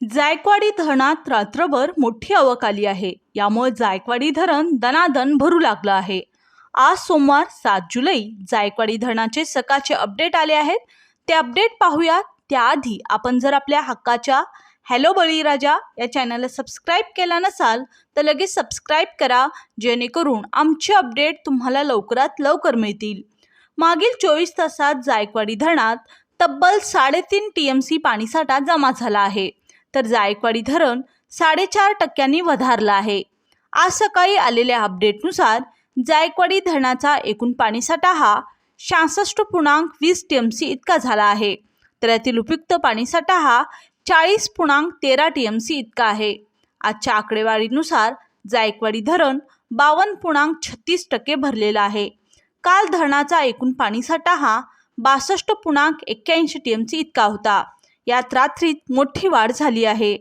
जायकवाडी धरणात रात्रभर मोठी आवक आली आहे. यामुळे जायकवाडी धरण दनादन भरू लागलं आहे. आज सोमवार सात जुलै जायकवाडी धरणाचे सकाळचे अपडेट आले आहेत. ते अपडेट पाहूयात त्याआधी आपण जर आपल्या हक्काच्या हॅलो बळीराजा या चॅनलला सबस्क्राईब केला नसाल तर लगेच सबस्क्राईब करा जेणेकरून आमचे अपडेट तुम्हाला लवकरात लवकर मिळतील. मागील चोवीस तासात जायकवाडी धरणात तब्बल साडेतीन टी एम सी पाणीसाठा जमा झाला आहे. तर जायकवाडी धरण साडेचार टक्क्यांनी वधारलं आहे. आज सकाळी आलेल्या अपडेटनुसार जायकवाडी धरणाचा एकूण पाणीसाठा हा शहासष्ट पूर्णांक वीस टी एम सी इतका झाला आहे. तर यातील उपयुक्त पाणीसाठा हा चाळीस पूर्णांक तेरा टी एम सी इतका आहे. आजच्या आकडेवारीनुसार जायकवाडी धरण बावन्न पूर्णांक छत्तीस टक्के भरलेलं आहे. काल धरणाचा एकूण पाणीसाठा हा बासष्ट पूर्णांक एक्क्याऐंशी टी एम सी इतका होता. यात रात्रीत मोठी वाढ झाली आहे.